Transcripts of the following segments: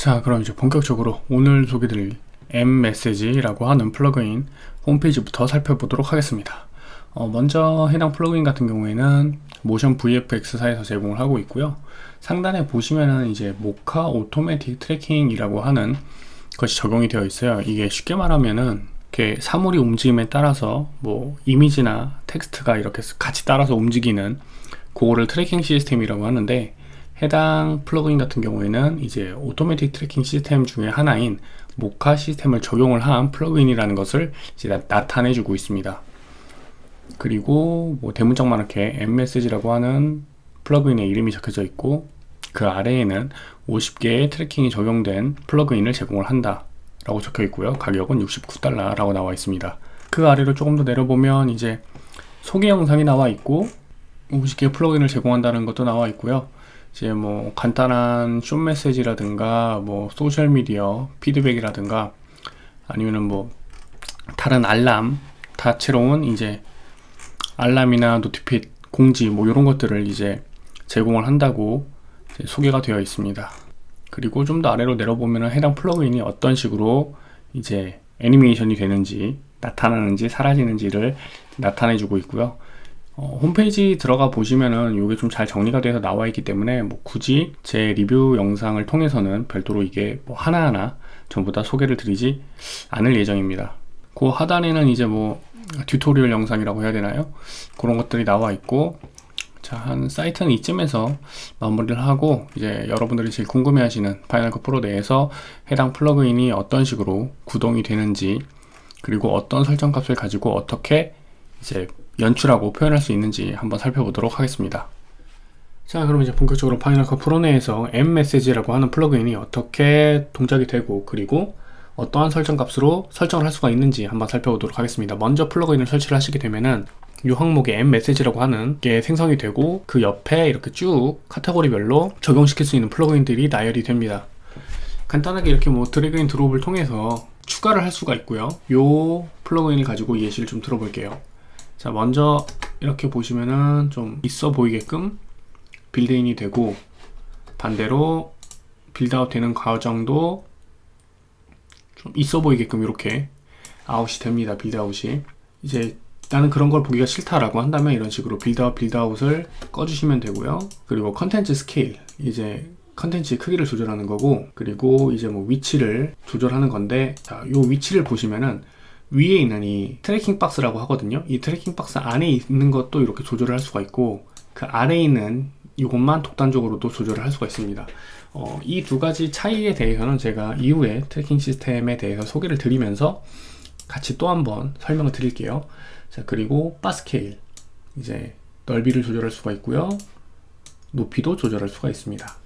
자, 그럼 이제 본격적으로 오늘 소개드릴 M-메시지라고 하는 플러그인 홈페이지부터 살펴보도록 하겠습니다. 어, 먼저 해당 플러그인 같은 경우에는 모션 VFX사에서 제공을 하고 있고요. 상단에 보시면은 이제 모카 오토매틱 트래킹이라고 하는 것이 적용이 되어 있어요. 이게 쉽게 말하면은 이렇게 사물이 움직임에 따라서 뭐 이미지나 텍스트가 이렇게 같이 따라서 움직이는 그거를 트래킹 시스템이라고 하는데 해당 플러그인 같은 경우에는 이제 오토매틱 트래킹 시스템 중에 하나인 모카 시스템을 적용을 한 플러그인이라는 것을 이제 나, 타내주고 있습니다. 그리고 뭐 대문짝만 이렇게 message라고 하는 플러그인의 이름이 적혀져 있고 그 아래에는 50개의 트래킹이 적용된 플러그인을 제공을 한다 라고 적혀 있고요. 가격은 69달러 라고 나와 있습니다. 그 아래로 조금 더 내려보면 이제 소개 영상이 나와 있고 50개의 플러그인을 제공한다는 것도 나와 있고요. 이제 뭐 간단한 숏 메시지라든가 뭐 소셜 미디어 피드백이라든가 아니면은 뭐 다른 알람 다채로운 이제 알람이나 노티핏 공지 뭐 이런 것들을 이제 제공을 한다고 이제 소개가 되어 있습니다. 그리고 좀 더 아래로 내려보면 해당 플러그인이 어떤 식으로 이제 애니메이션이 되는지 나타나는지 사라지는지를 나타내 주고 있고요. 어, 홈페이지 들어가 보시면은 이게 좀 잘 정리가 돼서 나와 있기 때문에 뭐 굳이 제 리뷰 영상을 통해서는 별도로 이게 뭐 하나하나 전부 다 소개를 드리지 않을 예정입니다. 그 하단에는 이제 뭐 튜토리얼 영상이라고 해야 되나요? 그런 것들이 나와 있고 자, 한 사이트는 이쯤에서 마무리를 하고 이제 여러분들이 제일 궁금해 하시는 파이널 컷 프로 내에서 해당 플러그인이 어떤 식으로 구동이 되는지 그리고 어떤 설정 값을 가지고 어떻게 이제 연출하고 표현할 수 있는지 한번 살펴보도록 하겠습니다. 자, 그럼 이제 본격적으로 파이널 컷 프로 내에서 M 메시지라고 하는 플러그인이 어떻게 동작이 되고 그리고 어떠한 설정 값으로 설정을 할 수가 있는지 한번 살펴보도록 하겠습니다. 먼저 플러그인을 설치를 하시게 되면은 이 항목에 M 메시지라고 하는 게 생성이 되고 그 옆에 이렇게 쭉 카테고리별로 적용시킬 수 있는 플러그인들이 나열이 됩니다. 간단하게 이렇게 뭐 드래그 인 드롭을 통해서 추가를 할 수가 있고요. 이 플러그인을 가지고 예시를 좀 들어볼게요. 자, 먼저 이렇게 보시면은 좀 있어 보이게끔 빌드인이 되고 반대로 빌드아웃 되는 과정도 좀 있어 보이게끔 이렇게 아웃이 됩니다. 빌드아웃이. 이제 나는 그런 걸 보기가 싫다라고 한다면 이런 식으로 빌드아웃 빌드아웃을 꺼주시면 되고요. 그리고 컨텐츠 스케일 이제 컨텐츠의 크기를 조절하는 거고 그리고 이제 뭐 위치를 조절하는 건데 자, 요 위치를 보시면은 위에 있는 이 트래킹 박스라고 하거든요. 이 트래킹 박스 안에 있는 것도 이렇게 조절을 할 수가 있고 그 아래에 있는 이것만 독단적으로도 조절을 할 수가 있습니다. 어, 이 두 가지 차이에 대해서는 제가 이후에 트래킹 시스템에 대해서 소개를 드리면서 같이 또 한번 설명을 드릴게요. 자, 그리고 바 스케일. 이제 넓이를 조절할 수가 있고요. 높이도 조절할 수가 있습니다.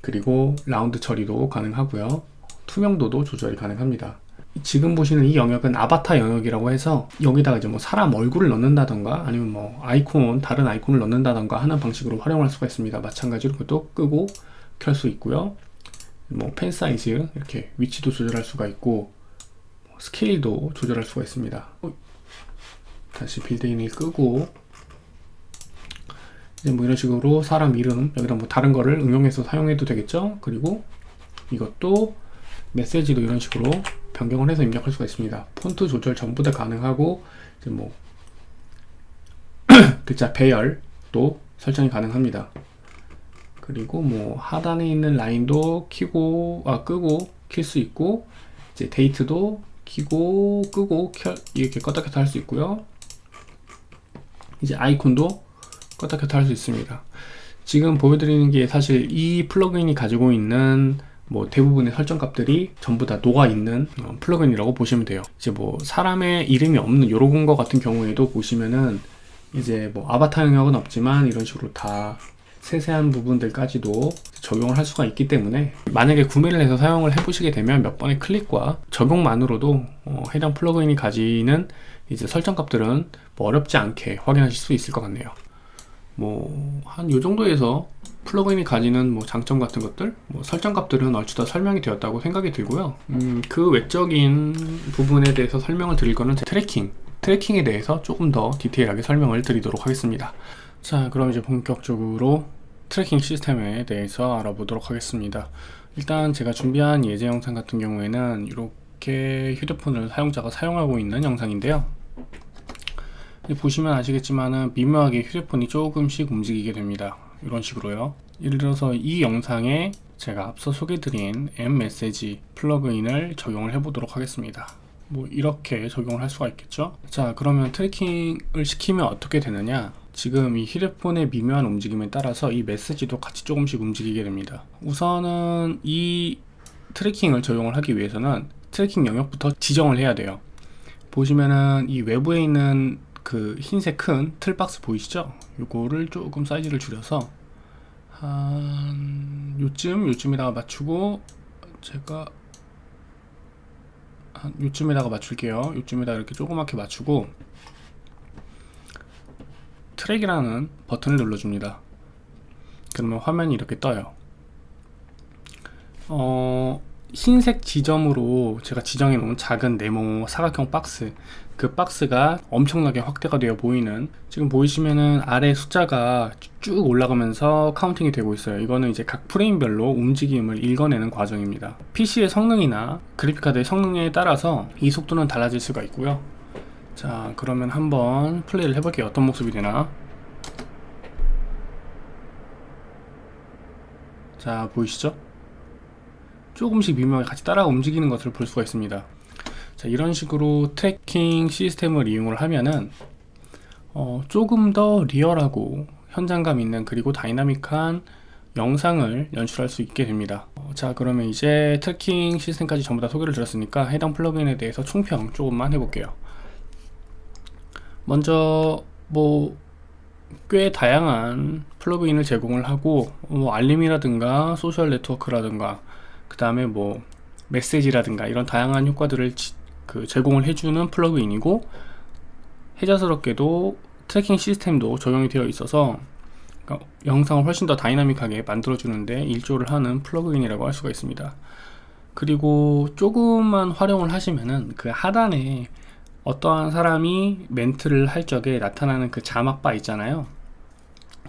그리고 라운드 처리도 가능하고요. 투명도도 조절이 가능합니다. 지금 보시는 이 영역은 아바타 영역이라고 해서 여기다가 이제 뭐 사람 얼굴을 넣는다던가 아니면 뭐 아이콘 다른 아이콘을 넣는다던가 하는 방식으로 활용할 수가 있습니다. 마찬가지로 그것도 끄고 켤 수 있고요. 뭐 펜 사이즈 이렇게 위치도 조절할 수가 있고 뭐 스케일도 조절할 수가 있습니다. 어, 다시 빌드인을 끄고 이제 뭐 이런 식으로 사람 이름 여기다 뭐 다른 거를 응용해서 사용해도 되겠죠. 그리고 이것도 메시지도 이런 식으로 변경을 해서 입력할 수가 있습니다. 폰트 조절 전부 다 가능하고 이제 뭐 글자 배열도 설정이 가능합니다. 그리고 뭐 하단에 있는 라인도 키고 아 끄고 킬 수 있고 이제 데이트도 키고 끄고 켜, 이렇게 껐다 켰다 할 수 있고요. 이제 아이콘도 껐다 켰다 할 수 있습니다. 지금 보여드리는 게 사실 이 플러그인이 가지고 있는 뭐 대부분의 설정 값들이 전부 다 녹아 있는 어, 플러그인이라고 보시면 돼요. 이제 뭐 사람의 이름이 없는 요런 거 같은 경우에도 보시면은 이제 뭐 아바타 영역은 없지만 이런 식으로 다 세세한 부분들까지도 적용을 할 수가 있기 때문에 만약에 구매를 해서 사용을 해보시게 되면 몇 번의 클릭과 적용만으로도 어, 해당 플러그인이 가지는 이제 설정 값들은 뭐 어렵지 않게 확인하실 수 있을 것 같네요. 뭐 한 요 정도에서 플러그인이 가지는 뭐 장점 같은 것들, 뭐 설정 값들은 얼추 다 설명이 되었다고 생각이 들고요. 음, 그 외적인 부분에 대해서 설명을 드릴 거는 트래킹, 트래킹에 대해서 조금 더 디테일하게 설명을 드리도록 하겠습니다. 자, 그럼 이제 본격적으로 트래킹 시스템에 대해서 알아보도록 하겠습니다. 일단 제가 준비한 예제 영상 같은 경우에는 이렇게 휴대폰을 사용자가 사용하고 있는 영상인데요. 이 보시면 아시겠지만은 미묘하게 휴대폰이 조금씩 움직이게 됩니다. 이런 식으로요. 예를 들어서 이 영상에 제가 앞서 소개드린 M 메시지 플러그인을 적용을 해보도록 하겠습니다. 뭐 이렇게 적용을 할 수가 있겠죠. 자 그러면 트래킹을 시키면 어떻게 되느냐? 지금 이 휴대폰의 미묘한 움직임에 따라서 이 메시지도 같이 조금씩 움직이게 됩니다. 우선은 이 트래킹을 적용을 하기 위해서는 트래킹 영역부터 지정을 해야 돼요. 보시면은 이 외부에 있는 그 흰색 큰 틀박스 보이시죠? 요거를 조금 사이즈를 줄여서 한 요쯤 요쯤에다가 맞추고 제가 한 요쯤에다가 맞출게요. 요쯤에다 이렇게 조그맣게 맞추고 트랙이라는 버튼을 눌러줍니다. 그러면 화면이 이렇게 떠요. 어, 흰색 지점으로 제가 지정해 놓은 작은 네모 사각형 박스. 그 박스가 엄청나게 확대가 되어 보이는 지금 보이시면은 아래 숫자가 쭉 올라가면서 카운팅이 되고 있어요. 이거는 이제 각 프레임별로 움직임을 읽어내는 과정입니다. PC의 성능이나 그래픽카드의 성능에 따라서 이 속도는 달라질 수가 있고요. 자 그러면 한번 플레이를 해볼게요. 어떤 모습이 되나? 자 보이시죠 조금씩 미묘하게 같이 따라 움직이는 것을 볼 수가 있습니다. 자, 이런 식으로 트래킹 시스템을 이용을 하면은 어, 조금 더 리얼하고 현장감 있는 그리고 다이나믹한 영상을 연출할 수 있게 됩니다. 어, 자, 그러면 이제 트래킹 시스템까지 전부 다 소개를 드렸으니까 해당 플러그인에 대해서 총평 조금만 해볼게요. 먼저 뭐 꽤 다양한 플러그인을 제공을 하고 뭐 알림이라든가 소셜 네트워크라든가 그 다음에 뭐 메시지라든가 이런 다양한 효과들을 지- 그 제공을 해주는 플러그인이고 해자스럽게도 트래킹 시스템도 적용이 되어 있어서 그러니까 영상을 훨씬 더 다이나믹하게 만들어주는데 일조를 하는 플러그인이라고 할 수가 있습니다. 그리고 조금만 활용을 하시면은 그 하단에 어떠한 사람이 멘트를 할 적에 나타나는 그 자막바 있잖아요.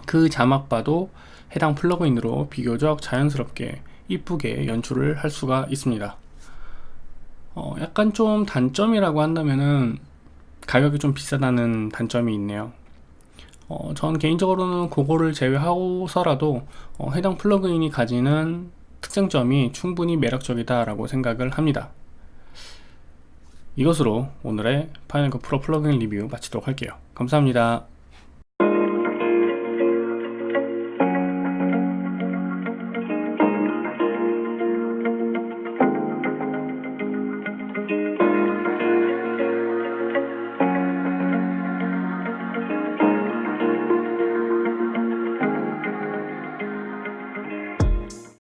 그 자막바도 해당 플러그인으로 비교적 자연스럽게 이쁘게 연출을 할 수가 있습니다. 어, 약간 좀 단점이라고 한다면은 가격이 좀 비싸다는 단점이 있네요. 어, 전 개인적으로는 그거를 제외하고서라도 어, 해당 플러그인이 가지는 특장점이 충분히 매력적이다라고 생각을 합니다. 이것으로 오늘의 파이널 프로 플러그인 리뷰 마치도록 할게요. 감사합니다.